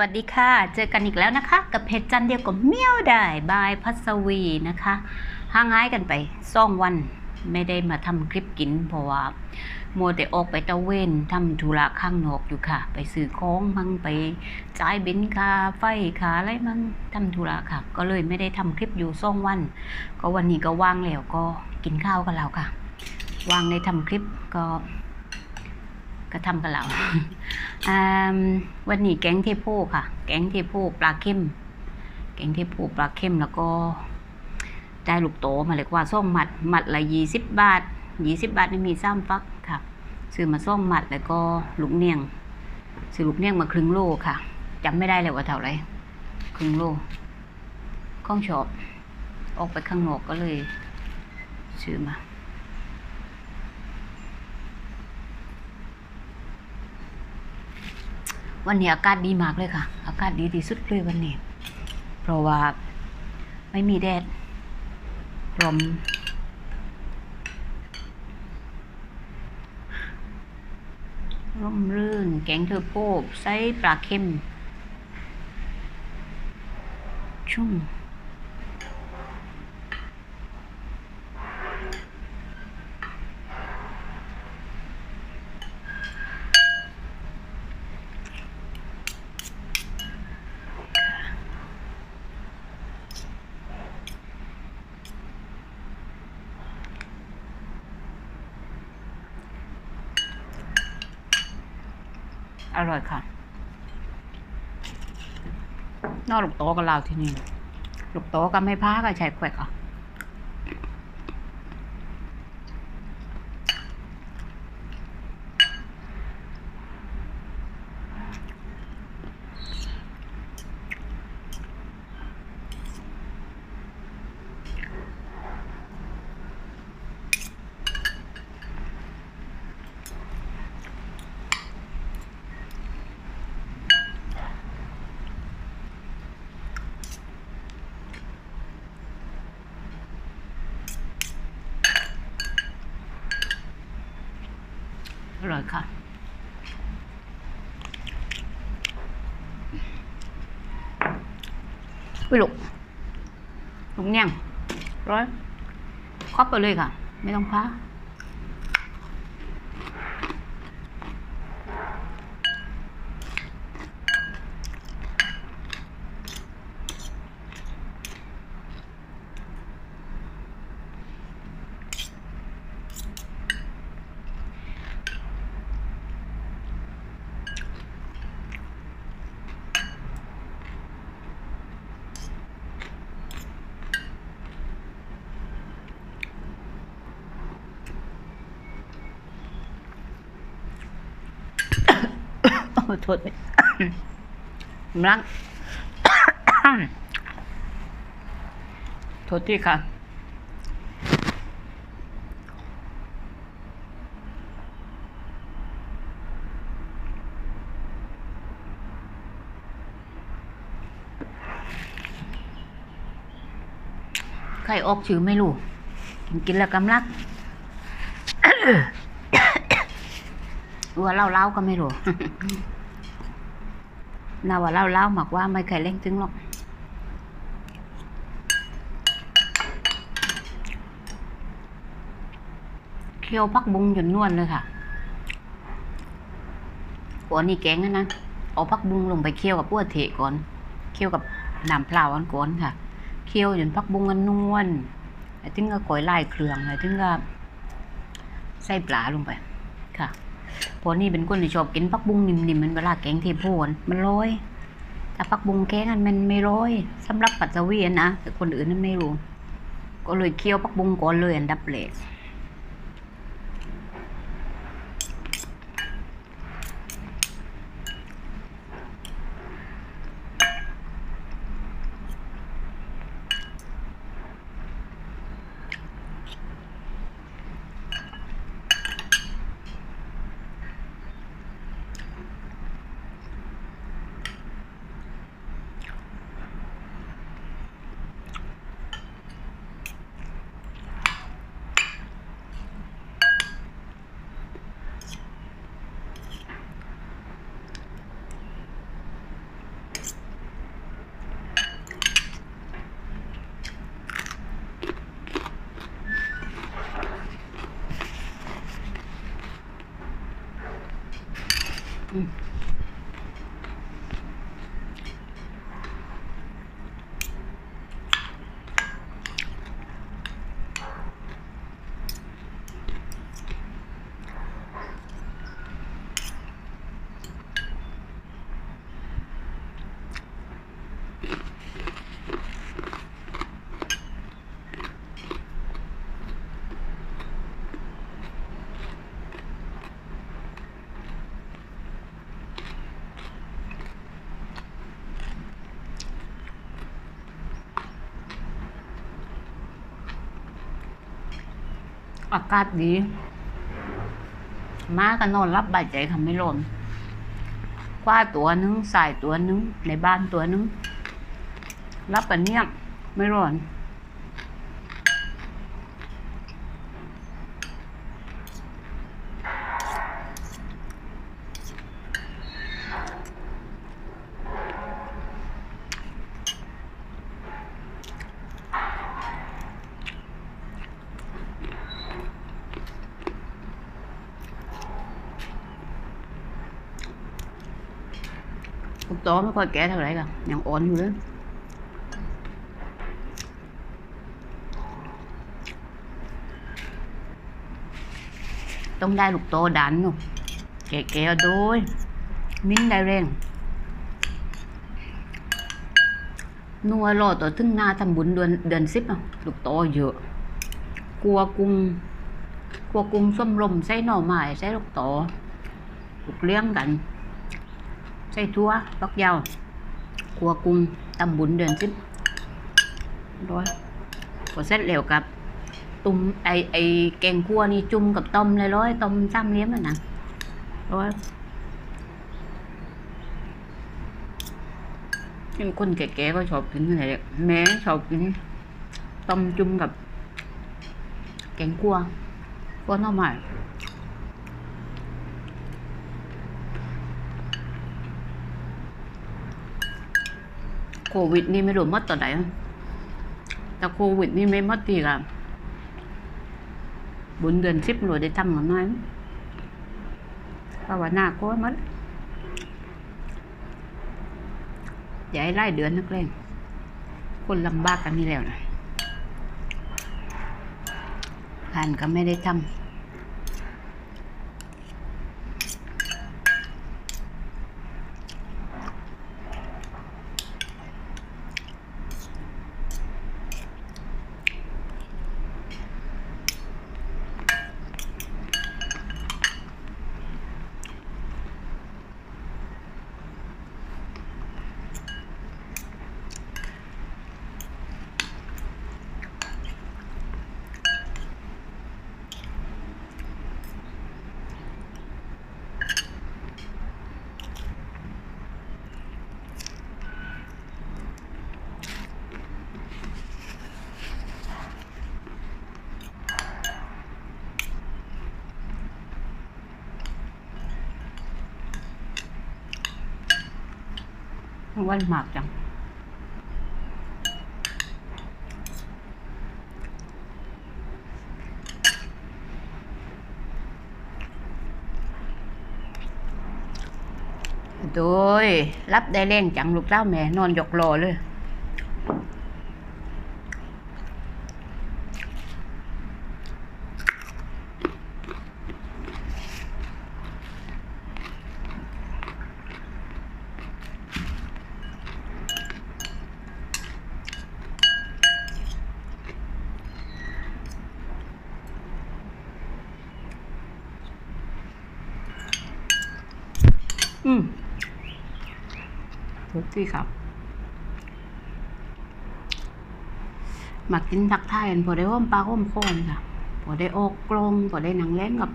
วัสดีค่ะ เจอกันอีกแล้วนะคะ กับเพจจันเดียวกับเมียวได้บายพัสวีนะคะห่างหายกันไปสองวันไม่ได้มาทำคลิปกิน เพราะว่ามัวแต่ออกไปตะเวนทำธุระข้างนอกอยู่ค่ะ ไปซื้อของมั่งไปจ่ายบินค่าไฟค่าอะไรมั่งทำธุระค่ะ ก็เลยไม่ได้ทำคลิปอยู่สองวัน ก็วันนี้ก็ว่างแล้วก็กินข้าวกันแล้วค่ะว่างในทำคลิปก็ ก็ทำกันแล้วอ่าวันนี้แกงเทโพค่ะ แกงเทโพปลาเข้มแกงเทโพปลาเข้มแล้วก็ได้ลูกโตมาเลยกว่าส่งหมัดหมัดละยี่สิบบาทยี่สิบบาทนี่มีซ้ำฟักค่ะซื้อมาส่งหมัดแล้วก็ลูกเนียงซื้อลูกเนียงมาครึ่งโลค่ะจำไม่ได้เลยว่าเท่าไรครึ่งโลข้องชอบออกไปข้างนอกก็เลยซื้อมา วันนี้อากาศดีมากเลยค่ะ อากาศดีที่สุดเลยวันนี้ เพราะว่าไม่มีแดดลมร่มรื่น แกงเทอร์โพไส้ปลาเค็ม ชุ่ม อร่อยค่ะ นอกลูกโตกับเราที่นี่ลูกโตก็ไม่พ้าก็ใช้แขวกอะ อ ร่อยค่ะไปลูกลุกเนี่ยร้อยครอบไปเลยค่ะ ไม่ต้องพ้า โอ้โทษไปกโทษที่ค่ะใครออกชื่อไม่รู้ กินแล้วกำลั งว่าเล่าเล่าๆก็ไม่รู้นาว่าเล่าเล่าๆหมักว่าไม่เคยเล่งถึงหรอกเคี่ยวพักบุงจนนวลเลยค่ะหัวนี่แกงนะนะเอาพักบุงลงไปเคี่ยวกับปั้วเทะก่อน เคี่ยวกับน้ำเปล่าอันก่อนค่ะ เคี่ยวจนพักบุงอันนวลแล้วถึงก็ก่อยไล่เครื่องแล้วถึงก็ใส่ปลาลงไปค่ะเพอนี่เป็นคนที่ชอบกินผักบุ้งนิ่มๆมันเวลาแกงเทโพนมันร้อยแต่ผักบุ้งแกงอันมันไม่ร้อยสำหรับปัจจวีนะแต่คนอื่นนั้นไม่รู้ ก็เลยเคี่ยวผักบุ้งก่อนเลยอันดับแรก อื อากาศดี มาก็นอนรับบาดใจทำไม่ลนคว้าตัวนึงสายตัวนึงในบ้านตัวนึงรับกันเนียบไม่ร้อน Cục tố mới coi kẻ thật đấy cả ยังอ่อนอยู่เลยต้องได้ลูกโตดันหนูแก่ๆโดยมิ้นได้แรงนัวรอต่อถึงหน้าทำบุญเดือนเดือนสิบอะลูกโตเยอะ กลัวกุ้งกลัวกุ้งส้มลมใส่หน่อไม้ใส่ลูกโตลูกเลี้ยงกัน ใส่ทั่วฟักยาวขัวกุ้งตำบุญเดือนสิบร้อยพอเสร็จแล้วกับ ตุ่มไอไอแกงคั่วนี่จุ่มกับต้มเลยร้อยต้มซ้ำเลี้ยมอะนะร้อยยังคนแก่ๆก็ชอบกินอะไรแม่ชอบกินต้มจุ่มกับ แกงคั่วก็น่าใหม่ โควิด นี่ไม่รู้มัดต่อไหนแต่โควิด นี่ไม่มัดทีละบุญเดือนสิบหน่วยได้ทำกันน้อยภาวนาก็มัดอย่าให้ไล่เดือนนักเลงคนลำบากกันนี่แล้วนะงานก็ไม่ได้ทำ วันหมากจัง โดย รับได้เร่งจังลูกเต้าแม่นอนยกรอเลย อืม ถูกที่ครับมากินทักทายกันพอได้ห้อมปลาห้อมคอนค่ะพอได้ออกกลงพอได้หนังเล่นกับ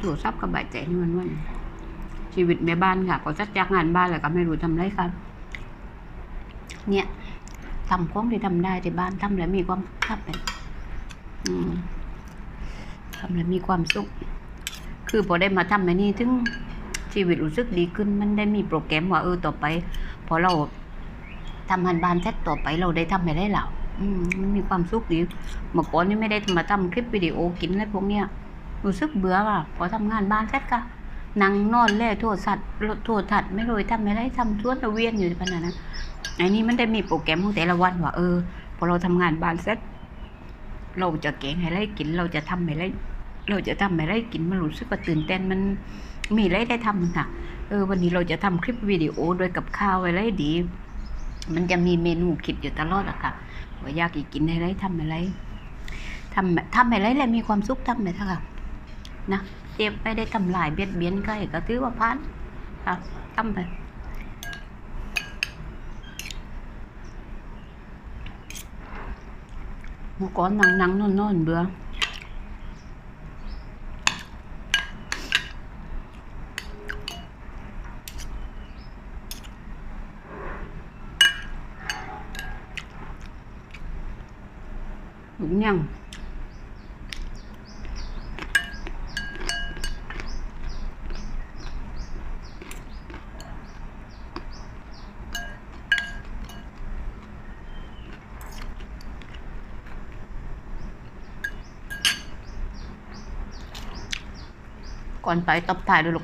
ถูซับกับใบายใจนี่วันวันๆชีวิตแม่บ้านค่ะ ก็จัดจากงานบ้านแล้วก็ไม่รู้ทำไรครับ เนี่ยทำของที่ทำได้ที่บ้านทำแล้วมีความทับเป็นอืมทำแล้วมีความสุข คือพอได้มาทำแบบนี้ถึง ชีวิตรู้สึกดีขึ้นมันได้มีโปรแกรมว่าเออต่อไปพอเราทำงานบ้านเสร็จต่อไปเราได้ทำอะไรแล้วอืมมันมีความสุขดีเมื่อก่อนนี่ไม่ได้มาทำคลิปวิดีโอกินอะไรพวกเนี้ยรู้สึกเบื่อว่ะพอทำงานบ้านเสร็จก็นั่งนอนแล่โทรศัพท์โทรทัศน์ไม่รู้ทำไม่ได้ทำทั่วตะเวียนอยู่ขนาดนั้นอ้นี่มันได้มีโปรแกรมของแต่ละวันว่าเออพอเราทำงานบ้านเสร็จเราจะเก่งให้ไรกิน เราจะทำให้ไรเราจะทำให้ไรกินมันรู้สึกว่าตื่นเต้นมัน มีไรได้ทำค่ะ เออ วันนี้เราจะทำคลิปวิดีโอโดยกับข้าวอะไรดี มันจะมีเมนูคิดอยู่ตลอดอะค่ะว่าอยากกินอะไรทำอะไรทำทำอะไรแล้วมีความสุขทำไปเถอะค่ะนะเจ็บไม่ได้ทำลายเบียดเบียนใครก็ถือว่าพานค่ะทำไปเมื่อก่อนนั่งนั่งนอนนอนเบื่อ หมุนยังก่อนไปตบถ่ายด้วยลู